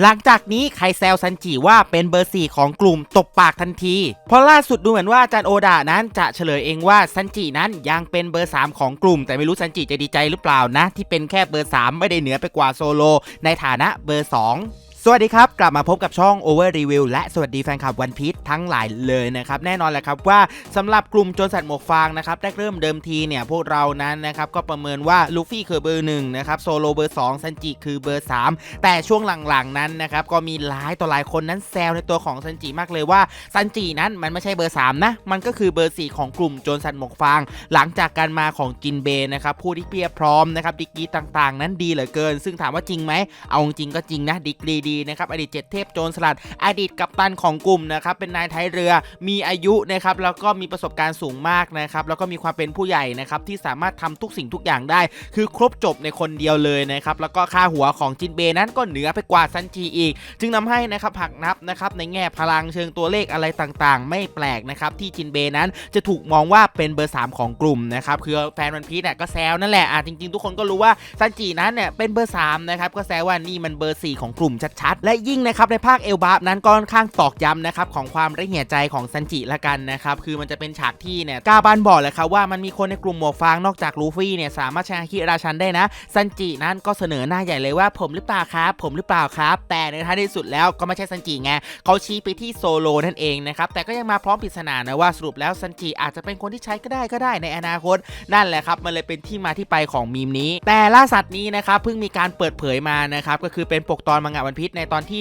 หลังจากนี้ใครแซวซันจิว่าเป็นเบอร์ 4 ของกลุ่มตบปากทันที เพราะล่าสุดดูเหมือนว่าอาจารย์โอดานั้นจะเฉลยเองว่าซันจินั้นยังเป็นเบอร์ 3 ของกลุ่ม แต่ไม่รู้ซันจิจะดีใจหรือเปล่านะ ที่เป็นแค่เบอร์ 3 ไม่ได้เหนือไปกว่าโซโลในฐานะเบอร์ 2 สวัสดีครับ กลับมาพบกับช่อง Over Review และสวัสดีแฟนคลับวันพีชทั้งหลายเลยนะครับ แน่นอนแหละครับว่าสำหรับกลุ่มโจรสัตว์หมวกฟางนะครับแรกเริ่มเดิมทีเนี่ยพวกเรานั้นนะครับก็ประเมินว่าลูฟี่คือเบอร์หนึ่งนะครับโซโลเบอร์2ซันจิคือเบอร์3แต่ช่วงหลังๆนั้นนะครับก็มีหลายต่อหลายคนนั้นแซวในตัวของซันจิมากเลยว่าซันจินั้นมันไม่ใช่เบอร์3นะมันก็คือเบอร์4ของกลุ่มโจรสัตว์หมวกฟาง หลังจากการมาของจินเบนะครับผู้ที่เพียบพร้อมนะครับดีกรีต่างๆ นั้นดีเหลือเกิน ซึ่งถามว่าจริงไหมเอาจริงก็จริงนะดีกรีดีนะครับอดีตเจ็ดเทพโจรสลัด อดีตกัปตันของกลุ่มนะครับเป็นนายท้ายเรือมีอายุนะครับแล้วก็มีประสบการณ์สูงมากนะครับแล้วก็มีความเป็นผู้ใหญ่นะครับที่สามารถทำทุกสิ่งทุกอย่างได้ คือครบจบในคนเดียวเลยนะครับแล้วก็ค่าหัวของจินเบย์นั้นก็เหนือไปกว่าซันจีอีก จึงนำให้นะครับหักนับนะครับในแง่พลังเชิงตัวเลขอะไรต่างๆ ไม่แปลกนะครับที่จินเบย์นั้นจะถูกมองว่าเป็นเบอร์ 3 ของกลุ่มนะครับคือแฟนวันพีชเนี่ยก็แซวนั่นแหละอะจริงๆ ทุกคนก็รู้ว่าซันจีนั้นเนี่ยเป็นเบอร์3นะครับก็แซวว่านี่มันเบอร์ 4 ของกลุ่มชัดๆและยิ่งนะครับในภาคเอลบาฟนั้นก็ค่อนข้างตอกย้ำนะครับของความละเหี่ยใจของซันจิละกันนะครับคือมันจะเป็นฉากที่เนี่ยกาบันบอกเลยครับว่ามันมีคนในกลุ่มหมวกฟางนอกจากลูฟี่เนี่ยสามารถใช้ฮาคิราชันได้นะซันจินั้นก็เสนอหน้าใหญ่เลยว่าผมหรือเปล่าครับผมหรือเปล่าครับ แต่ในท้ายที่สุดแล้วก็ไม่ใช่ซันจิไงเขาชี้ไปที่โซโลนั่นเองนะครับแต่ก็ยังมาพร้อมปริศนานะว่าสรุปแล้วซันจิอาจจะเป็นคนที่ใช้ก็ได้ก็ได้ในอนาคต นั่นแหละครับมันเลยเป็นที่มาที่ไปของมีมนี้ แต่ล่าสัตว์นี้นะครับเพิ่งมีการเปิดเผยมานะครับก็คือเป็นปกตอนมังงะวันพิษในตอนที่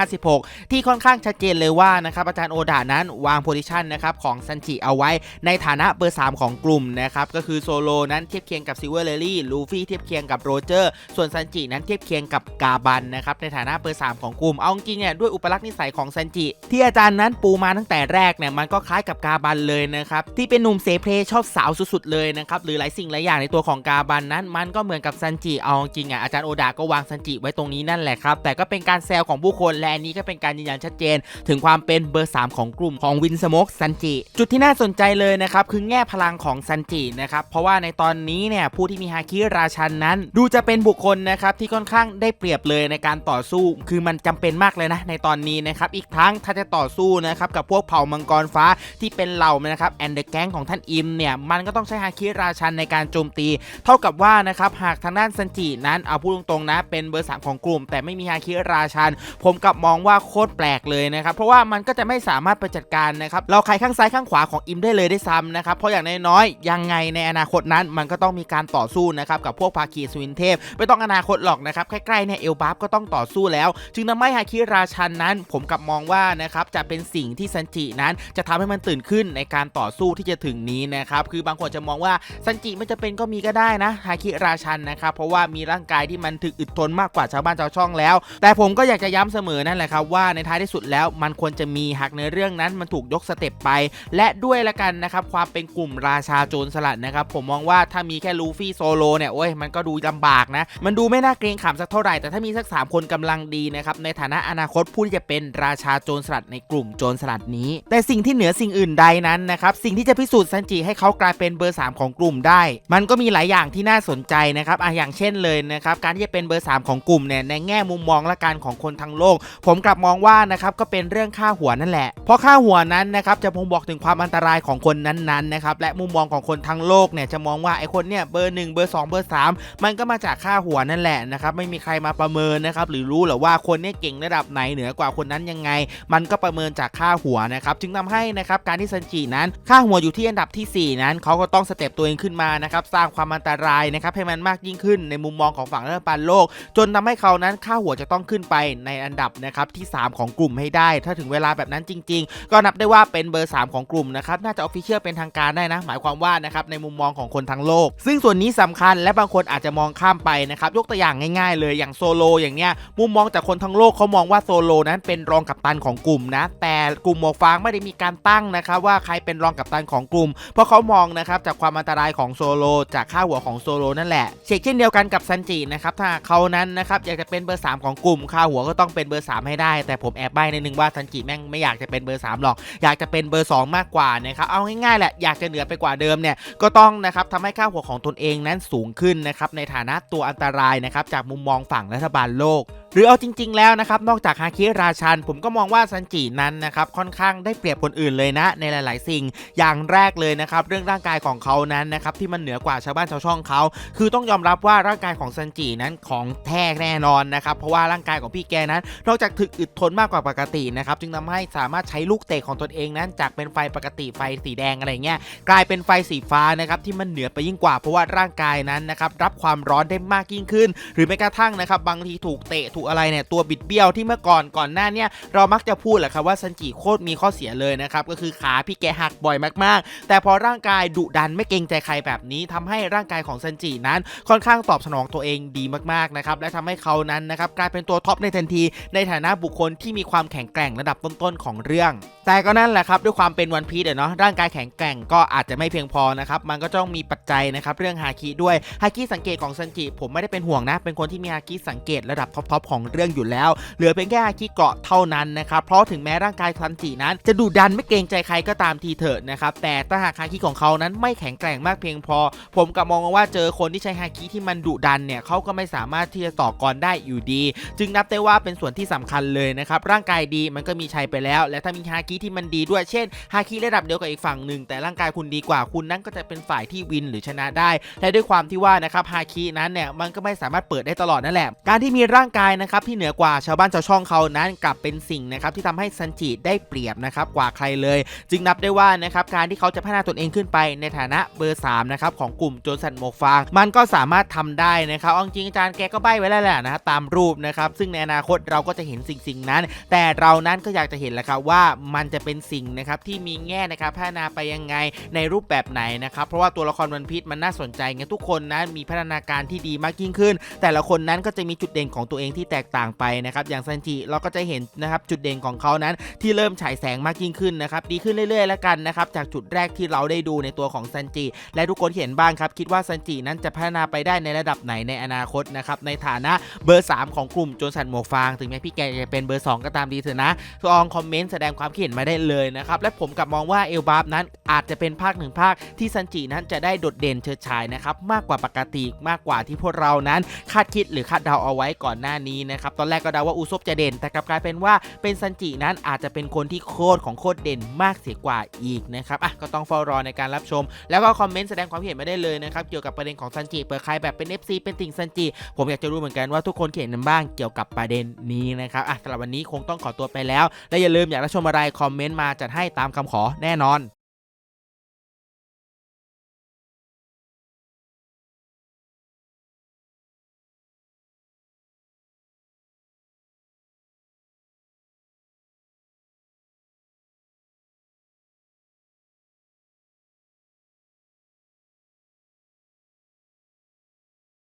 1156 ที่ค่อนข้างชัดเจนเลยว่านะครับอาจารย์โอดานั้นวางโพซิชันนะครับของซันจิเอาไว้ในฐานะเบอร์ 3 ของกลุ่มนะครับก็คือโซโลนั้นเทียบเคียงกับซิเวอร์เลลี่ลูฟี่เทียบเคียงกับโรเจอร์ส่วนซันจินั้นเทียบเคียงกับกาบันนะครับในฐานะเบอร์3ของกลุ่มเอาจริงเนี่ยด้วยอุปลักษณ์นิสัยของซันจิ ที่อาจารย์นั้นปูมาตั้งแต่แรกเนี่ยมันก็คล้ายกับกาบันเลยนะครับที่เป็นหนุ่มเซเพลชอบสาวสุดๆเลยนะครับหรือหลายสิ่งหลายอย่างในตัวของกาบันนั้น มันก็เหมือนกับซันจิเอาจริงอะอาจารย์โอดาก็วางซันจิไว้ตรงนี้นั่นแหละครับแต่ก็เป็นการแซวของผู้คนและอันนี้ก็เป็นการยืนยันชัดเจน ถึงความเป็นเบอร์ 3 ของกลุ่มของวินสโมกซันจิจุดที่น่าสนใจเลยนะครับคือแง่พลังของซันจินะครับเพราะว่าในตอนนี้เนี่ยผู้ที่มีฮาคิราชันนั้น ดูจะเป็นบุคคลนะครับที่ค่อนข้างได้เปรียบเลยในการต่อสู้ คือมันจำเป็นมากเลยนะในตอนนี้นะครับอีกทั้งถ้าจะต่อสู้นะครับกับพวกเผ่ามังกรฟ้าที่เป็นเหล่านะครับแอนเดอร์แก๊งของท่านอิมเนี่ยมันก็ต้องใช้ฮาคิราชันในการโจมตี เท่ากับว่านะครับหากทางด้านซันจินั้นเอาพูดตรงๆนะเป็นเบอร์สของกลุ่ม แต่ไม่มีฮาคิราชัน ผมกลับมองว่าโคตรแปลกเลยนะครับ เพราะว่ามันก็จะไม่สามารถไปจัดการนะครับ เราใครข้างซ้ายข้างขวาของอิมได้เลยได้ซ้ำนะครับ เพราะอย่างน้อยๆยังไงในอนาคตนั้น มันก็ต้องมีการต่อสู้นะครับกับพวกภาคีสวินเทพไม่ต้องอนาคตหรอกนะครับใกล้ๆเนี่ยเอลบัฟก็ต้องต่อสู้แล้ว จึงทำให้ฮาคิราชันนั้น ผมกลับมองว่านะครับจะเป็นสิ่งที่ซันจินั้นจะทำให้มันตื่นขึ้นในการต่อสู้ที่จะถึงนี้นะครับคือบางคนจะมองว่าซันจิไม่จะเป็นก็มีก็ได้นะฮาคิราชันนะครับเพราะว่ามีร่างกายที่มันถึกอึดทนมากกว่าชาวบ้านชาวช่องแล้วแต่ผมก็อยากจะย้ำเสมอนั่นแหละครับว่าในท้ายที่สุดแล้วมันควรจะมีหากในเรื่องนั้นมันถูกยกสเต็ปไป และด้วยละกันนะครับความเป็นกลุ่มราชาโจรสลัดนะครับผมมองว่าถ้ามีแค่ลูฟี่โซโลเนี่ยโอ้ยมันก็ดูลำบากนะ มันดูไม่น่าเกรงขามสักเท่าไหร่แต่ถ้ามีสัก 3 คนกำลังดีนะครับในฐานะอนาคตผู้ที่จะเป็นราชาโจรสลัดในกลุ่มโจรสลัดนี้ แต่สิ่งที่เหนือสิ่งอื่นใดนั้นนะครับสิ่งที่จะพิสูจน์ซันจิให้เขากลายเป็นเบอร์ 3 ของกลุ่มได้ มันก็มีหลายอย่างที่น่าสนใจนะครับอะอย่างเช่นเลยนะครับการที่จะเป็นเบอร์ 3 ของกลุ่มเนี่ยในแง่มุมมองละกันของคนทั้งโลก ผมกลับมองว่านะครับก็เป็นเรื่องค่าหัวนั่นแหละ เพราะค่าหัวนั้นนะครับจะบ่งบอกถึงความอันตรายของคนนั้นๆนะครับและมุมมองของคนทั้งโลกเนี่ยจะมองว่าไอ้คนเนี่ยเบอร์1เบอร์2เบอร์3มันก็มาจากค่าหัวนั่นแหละนะครับไม่มีใครมาประเมินนะครับหรือรู้หรอว่าคนเนี่ยเก่งระดับไหนเหนือกว่าคนนั้นยังไง มันก็ประเมินจากค่าหัวนะครับจึงทำให้นะครับการที่ซันจินั้นค่าหัวอยู่ที่อันดับทีสี่ 4 นั้นเขาก็ต้องสเต็ปตัวเองขึ้นมานะครับสร้างความอันตรายนะครับให้มันมากยิ่งขึ้นในมุมมองของฝั่งรัฐบาลโลก จนทำให้เขานั้นค่าหัวจะต้องขึ้นไปในอันดับนะครับที่ 3 ของกลุ่มให้ได้ ถ้าถึงเวลาแบบนั้นจริง ๆ ก็นับได้ว่าเป็นเบอร์ 3 ของกลุ่มนะครับน่าจะออฟฟิเชียลเป็นทางการได้นะ หมายความว่านะครับในมุมมองของคนทั้งโลก ซึ่งส่วนนี้สำคัญและบางคนอาจจะมองข้ามไปนะครับยกตัวอย่างง่ายๆ เลยอย่างโซโลอย่างเนี้ยมุมมองจากคนทั้งโลกเขามองว่าโซโลนั้นเป็นรองกัปตันของกลุ่มนะแต่กลุ่มหมวกฟางไม่ได้มีการตั้งนะครับว่าใครเป็นรองกัปตันของกลุ่ม เพราะเขามองนะครับจากความอันตรายของโซโลจากค่าหัวของโซโลนั่นแหละเช่นเช่นเดียวกันกับซันจินะครับถ้าเขานั้นนะครับอยากจะเป็นเบอร์ 3 ของกลุ่มค่าหัวก็ต้องเป็นเบอร์ 3 ให้ได้ แต่ผมแอบใบ้ในนึงว่าซันจิแม่งไม่อยากจะเป็นเบอร์3หรอก อยากจะเป็นเบอร์ 2 มากกว่านะครับเอาง่ายๆแหละอยากจะเหนือไปกว่าเดิมเนี่ยก็ต้องนะครับทำให้ค่าหัวของตนเองนั้นสูงขึ้นนะครับในฐานะตัวอันตรายนะครับจากมุมมองฝั่งรัฐบาลโลก หรือเอาจริง ๆ แล้วนะครับนอกจากฮาคิราชัน ผมก็มองว่าซันจินั้นนะครับค่อนข้างได้เปรียบคนอื่นเลยนะ ในหลาย ๆ สิ่งอย่างแรกเลยนะครับเรื่องร่างกายของเขานั้นนะครับที่มันเหนือกว่าชาวบ้านชาวช่องเขาคือต้องยอมรับว่าร่างกายของซันจินั้นของแท้แน่นอนนะครับเพราะว่าร่างกายของพี่แกนั้นนอกจากถึกอึดทนมากกว่าปกตินะครับจึงทำให้สามารถใช้ลูกเตะของตนเองนั้น จากเป็นไฟปกติไฟสีแดงอะไรเงี้ยกลายเป็นไฟสีฟ้านะครับที่มันเหนือไปยิ่งกว่าเพราะว่าร่างกายนั้นนะครับรับความร้อนได้มากยิ่งขึ้น หรือแม้กระทั่งนะครับบางทีถูกเตะถูกอะไรเนี่ยตัวบิดเบี้ยวที่เมื่อก่อนก่อนหน้าเนี่ยเรามักจะพูดแหละครับว่าซันจิโคตรมีข้อเสียเลยนะครับก็คือขาพี่แกหักบ่อยมากๆ แต่พอร่างกายดุดันไม่เกรงใจใครแบบนี้ทำให้ร่างกายของซันจินั้นค่อนข้างตอบสนองตัวเองดีมากๆนะครับและทำให้เขานั้นนะครับกลายเป็นตัวท็อปในทันที ในฐานะบุคคลที่มีความแข็งแกร่งระดับต้นๆของเรื่อง แต่ก็นั่นแหละครับด้วยความเป็นวันพีซเนาะร่างกายแข็งแกร่งก็อาจจะไม่เพียงพอนะครับมันก็ต้องมีปัจจัยนะครับเรื่องฮาคิด้วยฮาคิสังเกตของซันจิผมไม่ได้เป็นห่วงนะ เป็นคนที่มีฮาคิสังเกตระดับท็อปๆของเรื่องอยู่แล้ว เหลือเพียงแค่ฮาคิเกาะเท่านั้นนะครับเพราะถึงแม้ร่างกายซันจินั้น จะดุดันไม่เกรงใจใครก็ตามทีเถอะนะครับแต่ถ้าหากฮาคิของเขานั้นไม่แข็งแกร่งมากเพียงพอ ผมกลับมองว่าเจอคนที่ใช้ฮาคิที่มันดุดันเนี่ยเขาก็ไม่สามารถที่จะต่อกรได้อยู่ดี จึงนับได้ว่าเป็นส่วนที่สำคัญเลยนะครับร่างกายดีมันก็มีชัยไปแล้ว และถ้ามีฮาคิที่มันดีด้วยเช่นฮาคิระดับเดียวกับอีกฝั่งหนึ่งแต่ร่างกายคุณดีกว่าคุณนั้นก็จะเป็นฝ่ายที่วินหรือชนะได้ และด้วยความที่ว่านะครับฮาคินั้นเนี่ยมันก็ไม่สามารถเปิดได้ตลอดนั่นแหละ การที่มีร่างกายนะครับที่เหนือกว่าชาวบ้านชาวช่องเขานั้นกลับเป็นสิ่งนะครับที่ทำให้ซันจิได้เปรียบนะครับกว่าใครเลย จึงนับได้ว่านะครับการที่เขาจะพัฒนาตนเองขึ้นไปในฐานะเบอร์3นะครับของกลุ่มโจรสันหมกฟาง มันก็สามารถทำได้นะครับอาจริงๆอาจารย์แกก็ใบ้ไว้แล้วแหละนะฮะตามรูปนะครับซึ่งในอนาคตเราก็จะเห็นสิ่งสิ่งนั้น แต่เรานั้นก็อยากจะเห็นแหละครับว่ามันจะเป็นสิ่งนะครับที่มีแง่นะครับพัฒนาไปยังไงในรูปแบบไหนนะครับเพราะว่าตัวละครวันพีชมันน่าสนใจไงทุกคนนั้นมีพัฒนาการที่ดีมากยิ่งขึ้น แต่ละคนนั้นก็จะมีจุดเด่นของตัวเองที่แตกต่างไปนะครับอย่างซันจิเราก็จะเห็นนะครับจุดเด่นของเขานั้นที่เริ่มฉายแสงมากยิ่งขึ้นนะครับดีขึ้นเรื่อยๆแล้วกันนะครับจากจุดแรกที่เราได้ดูในตัวของซันจิและทุกคนเห็นบ้างครับคิดว่าซันจินั้นจะพัฒนาไปได้ในระดับไหนในอนาคตนะครับในฐานะเบอร์ 3 ของกลุ่มโจรสันหมวกฟาง ถึงแม้พี่แกจะเป็นเบอร์ 2 ก็ตามดีเถอะนะลองคอมเมนต์แสดงความคิดนมาได้เลยนะครับ และผมกลับมองว่าเอลบาฟนั้นอาจจะเป็นภาคหนึ่งภาคที่ซันจินั้นจะได้โดดเด่นเฉิดฉายนะครับมากกว่าปกติมากกว่าที่พวกเรานั้นคาดคิดหรือคาดเดาเอาไว้ก่อนหน้านี้นะครับตอนแรกก็เดาว่าอุซบจะเด่น แต่กลับกลายเป็นว่าเป็นซันจินั้นอาจจะเป็นคนที่โคตรของโคตรเด่นมากเสียกว่าอีกนะครับอะก็ต้องเฝ้ารอในการรับชม แล้วก็คอมเมนต์แสดงความเห็นมาได้เลยนะครับเกี่ยวกับประเด็นของซันจิเปิดใครแบบเป็น FC เป็นติ่งซันจิผมอยากจะรู้เหมือนกันว่าทุกคนเขียนกันบ้างเกี่ยวกับประเด็นนี้นะครับอะสำหรับวันนี้คงต้องขอตัวไปแล้ว และอย่าลืมอยากรับชมอะไรคอมเมนต์มาจัดให้ตามคำขอแน่นอน